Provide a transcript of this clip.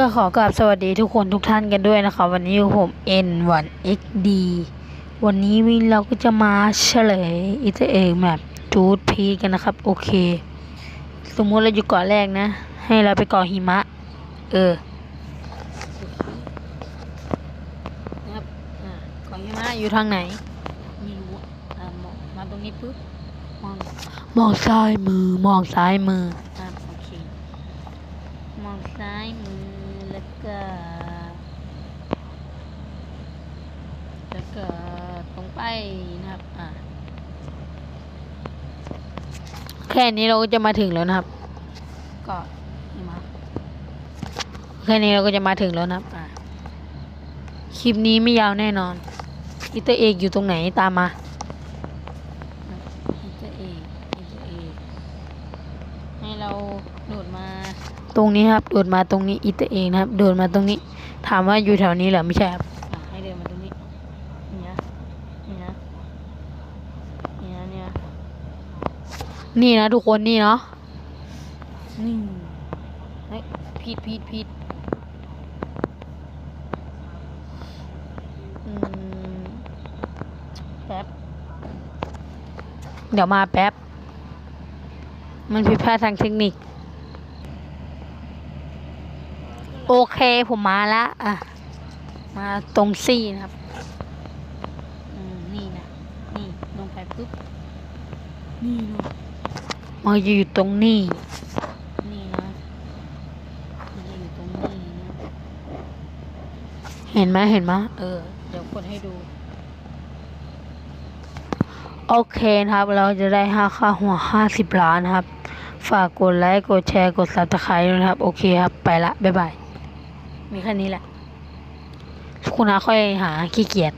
ก็ขอกราบสวัสดีทุกคนทุกท่านกันด้วยนะคะ วันนี้อยู่ผม N1XD วันนี้เราก็จะมาเฉลยอิตาเอกแบบจูดพีกันนะครับ โอเค สมมุติเราอยู่เกาะแรกนะ ให้เราไปเกาะหิมะ เออนะครับอ่าเกาะหิมะอยู่ทางไหนไม่รู้อะอ่ามองมาตรงนี้ปุ๊บมองมองซ้ายมือมองซ้ายมืออ่าโอเค มองซ้ายมือ แล้วก็แล้วก็ตรงไปนะครับอ่าแค่นี้เราก็จะมาถึงแล้วนะครับ ก็นี่มาแค่นี้เราก็จะมาถึงแล้วนะครับอ่าคลิปนี้ไม่ยาวแน่นอนอิตาเอกอยู่ตรงไหนตามมาอิตาเอกอิตาเอกให้เราโดดมา ตรงนี้ครับ โดดมาตรงนี้อิตเอกนะครับ โดดมาตรงนี้ ถามว่าอยู่แถวนี้เหรอไม่ใช่ครับให้เดินมาตรงนี้นี่นะนี่นะนี่นะเนี่ยนี่นะทุกคนนี่เนาะนี่เฮ้ยผิดผิดผิดแป๊บ เดี๋ยวมาแป๊บ มันผิดพลาดทางเทคนิค โอเคผมมาละอะ มาตรงซี่นะครับนี่นะ นี่ลงไปปุ๊บ นี่นะมันจะอยู่ตรงนี้ นี่นะมันจะอยู่ตรงนี้นะเห็นไหมเห็นไหมเออ เดี๋ยวกดให้ดู โอเคนะครับ เราจะได้ห้าค่าหัวห้าสิบล้านครับ ฝากกดไลค์ กดแชร์ กดซับสไครต์ด้วยนะครับ โอเคครับ ไปละ บ๊ายบาย มีแค่นี้แหละคุณอาค่อยหาขี้เกียจ